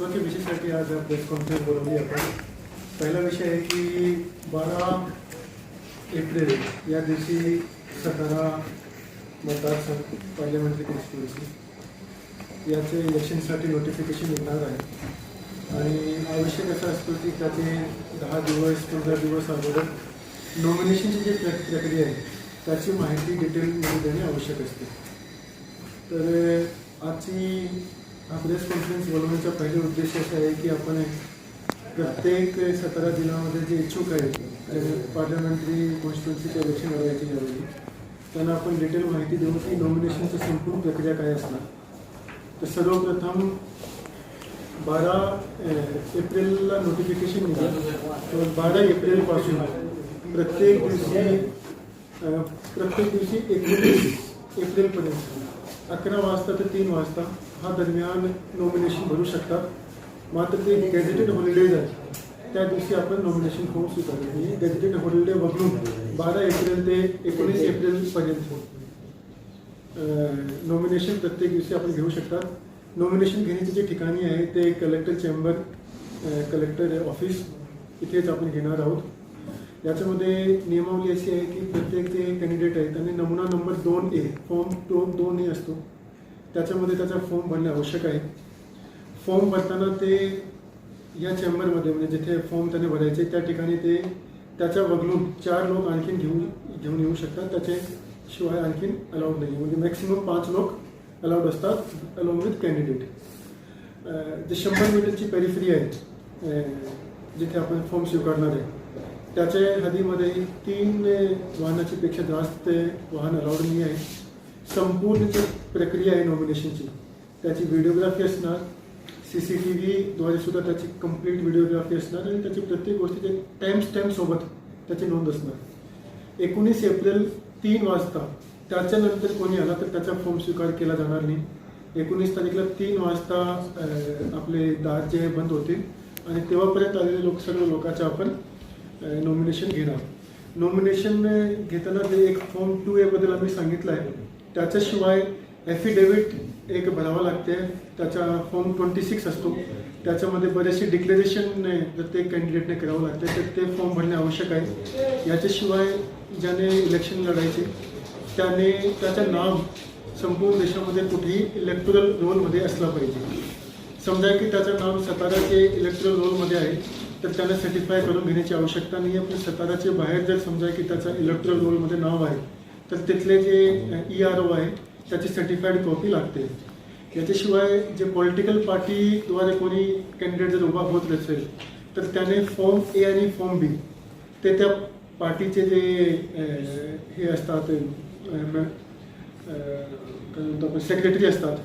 महत्त्वाच्या विषयासाठी आज प्रेस कॉन्फरन्स बोलवली आपण. पहिला विषय आहे की बारा एप्रिल या दिवशी सतारा मतदारसंघ पार्लमेंटरी म्हणजे कॉन्स्टिट्युन्सी याचे इलेक्शनसाठी नोटिफिकेशन येणार आहे. आणि आवश्यक असं असतो की त्याचे दहा दिवस पंधरा दिवस अगोदर नॉमिनेशनची जी प्रक्रिया आहे त्याची माहिती डिटेलमध्ये देणे आवश्यक असते. तर आजची प्रेस कॉन्फरन्स बोलवण्याचा पहिले उद्देश असा आहे की आपण प्रत्येक सतरा जिल्ह्यामध्ये जे इच्छुक आहेत पार्लमेंटरी कॉन्स्टिट्युन्सीचे इलेक्शन लढवायचे ज्यावेळी त्यांना आपण डिटेल माहिती देऊ की नॉमिनेशनची संपूर्ण प्रक्रिया काय असणार. तर सर्वप्रथम बारा एप्रिलला नोटिफिकेशन निघालं तर बारा एप्रिलपासून प्रत्येक दिवशी प्रत्येक दिवशी एकोणीस एप्रिलपर्यंत. अकरा वाजता ते तीन वाजता हा दरम्यान नॉमिनेशन भरू शकतात. मात्र ते गॅझेटेड हॉलिडेज आहेत त्या दिवशी आपण नॉमिनेशन फॉर्म स्वीकारले नाही. गॅझेटेड हॉलिडे वगळून बारा एप्रिल ते एकोणीस एप्रिलपर्यंत नॉमिनेशन प्रत्येक दिवशी आपण घेऊ शकतात. नॉमिनेशन घेण्याचे जे ठिकाणी आहे ते कलेक्टर चेंबर कलेक्टर ऑफिस इथेच आपण घेणार आहोत. याच्यामध्ये नियमावली अशी आहे की प्रत्येक जे कॅन्डिडेट आहे त्यांनी नमुना नंबर दोन ए फॉर्म दोन दोन ए असतो. त्याच्यामध्ये त्याचा फॉर्म भरणे आवश्यक आहे. फॉर्म भरताना ते या चेंबरमध्ये म्हणजे जिथे फॉर्म त्याने भरायचे त्या ठिकाणी ते त्याच्या वगळून चार लोक आणखीन घेऊन घेऊन येऊ शकतात. त्याचे शिवाय आणखीन अलाउड नाही म्हणजे मॅक्सिमम पाच लोक अलाउड असतात अलॉंग विथ कॅन्डिडेट जे शंभर मीटरची पेरिफ्री आहे जिथे आपण फॉर्म स्वीकारणार आहे त्याच्या हदीमध्ये तीन वाहनाची पेक्षा जास्त वाहन अलाउड नाही आहे संपूर्ण जी प्रक्रिया आहे नॉमिनेशनची त्याची व्हिडिओग्राफी असणार सी सी टी व्हीद्वारे सुद्धा त्याची कंप्लीट व्हिडिओग्राफी असणार आणि त्याची प्रत्येक गोष्टीचे टाइम स्टॅम्प सोबत त्याची नोंद असणार. एकोणीस एप्रिल तीन वाजता त्याच्यानंतर कोणी आला तर त्याचा फॉर्म स्वीकार केला जाणार नाही. एकोणीस तारीखला तीन वाजता आपले दार जे बंद होतील आणि तेव्हापर्यंत आलेले लोक सर्व लोकांचं आपण नॉमिनेशन घेणार. नॉमिनेशन घेताना जे एक फॉर्म टू ए बद्दल आम्ही सांगितलं आहे त्याच्याशिवाय ॲफिडेविट एक भरावा लागते. त्याचा फॉर्म ट्वेंटी सिक्स असतो. त्याच्यामध्ये बरेचसे डिक्लेरेशन प्रत्येक कॅन्डिडेटने करावं लागते तर ते फॉर्म भरणे आवश्यक आहे. याच्याशिवाय ज्याने इलेक्शन लढायचे त्याने त्याचं नाव संपूर्ण देशामध्ये कुठेही इलेक्टोरल रोलमध्ये असला पाहिजे. समजा की त्याचं नाव साताराचे इलेक्ट्रल रोलमध्ये आहे तर त्याला सॅटिस्फाय करून घेण्याची आवश्यकता नाही आहे. पण सताराचे बाहेर जर समजा की त्याचं इलेक्ट्रल रोलमध्ये नाव आहे तर तिथले जे ई आर ओ आहे त्याची सर्टिफाईड कॉपी लागते. याच्याशिवाय जे पॉलिटिकल पार्टीद्वारे कोणी कॅन्डिडेट जर उभा होत असेल तर त्याने फॉर्म ए आणि फॉर्म बी ते त्या पार्टीचे जे हे असतात काय म्हणतो आपण सेक्रेटरी असतात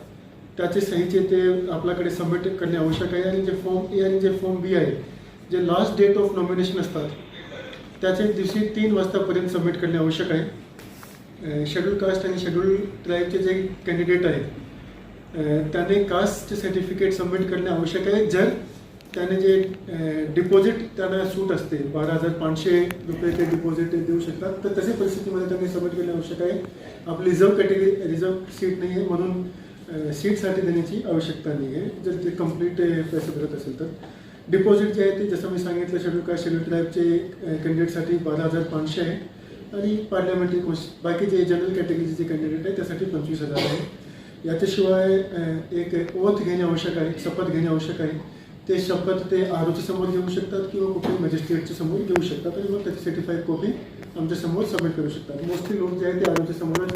त्याचे सहीचे ते आपल्याकडे सबमिट करणे आवश्यक आहे. आणि जे फॉर्म ए आणि जे फॉर्म बी आहे जे लास्ट डेट ऑफ नॉमिनेशन असतात त्याच्या दिवशी तीन वाजतापर्यंत सबमिट करणे आवश्यक आहे. शेड्यूल कास्ट आणि शेड्यूल ट्राईबचे जे कॅन्डिडेट आहेत त्याने कास्ट सर्टिफिकेट सबमिट करणे आवश्यक आहे. जर त्याने जे डिपॉझिट त्यांना सूट असते बारा हजार पाचशे रुपये ते डिपॉझिट देऊ शकतात तर तशा परिस्थितीमध्ये त्यांनी सबमिट करणे आवश्यक आहे. आपली रिझर्व कॅटेगरी रिझर्व सीट नाही आहे म्हणून सीटसाठी देण्याची आवश्यकता नाही आहे जर ते कंप्लीट पैसे भरत असेल तर. डिपॉझिट जे आहे ते जसं मी सांगितलं शेड्यूल कास्ट शेड्यूल ट्राईबचे कॅन्डिडेटसाठी बारा हजार पाचशे आहे. आणि पार्लमेंटरी बाकीचे जनरल कॅटेगरीचे जे कॅन्डिडेट आहे त्यासाठी पंचवीस हजार आहे. याच्याशिवाय एक ओथ घेणे आवश्यक आहे शपथ घेणे आवश्यक आहे. ते शपथ ते आरोच्या समोर घेऊ शकतात किंवा कुठल्याही मजिस्ट्रेटच्या समोर घेऊ शकतात आणि मग त्याची सर्टिफाईड कॉपी आमच्यासमोर सबमिट करू शकतात. मोस्टली लोक जे आहे ते आरोच्या समोर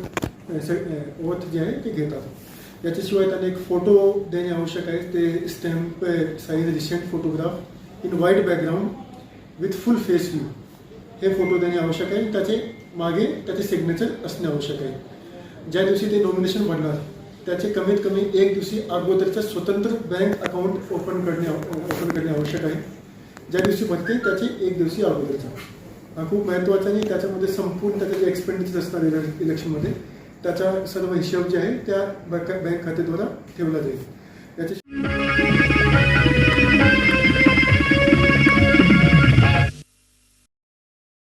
ओथ जे आहे ते घेतात. याच्याशिवाय त्यांना एक फोटो देणे आवश्यक आहे. ते stamp size recent photograph in white background with full face view हे फोटो देणे आवश्यक आहे. त्याचे मागे त्याचे सिग्नेचर असणे आवश्यक आहे. ज्या दिवशी ते नॉमिनेशन भरणार त्याचे कमीत कमी एक दिवशी अगोदरचं स्वतंत्र बँक अकाउंट ओपन करणे ओपन करणे आवश्यक आहे. ज्या दिवशी भरते त्याचे एक दिवशी अगोदरचा. हा खूप महत्त्वाचा आणि त्याच्यामध्ये संपूर्ण त्याचे जे एक्सपेंडिचर असणार इलेक्शनमध्ये त्याचा सर्व हिशोब जे आहे त्या बँक बँक खात्याद्वारा ठेवला जाईल. याचे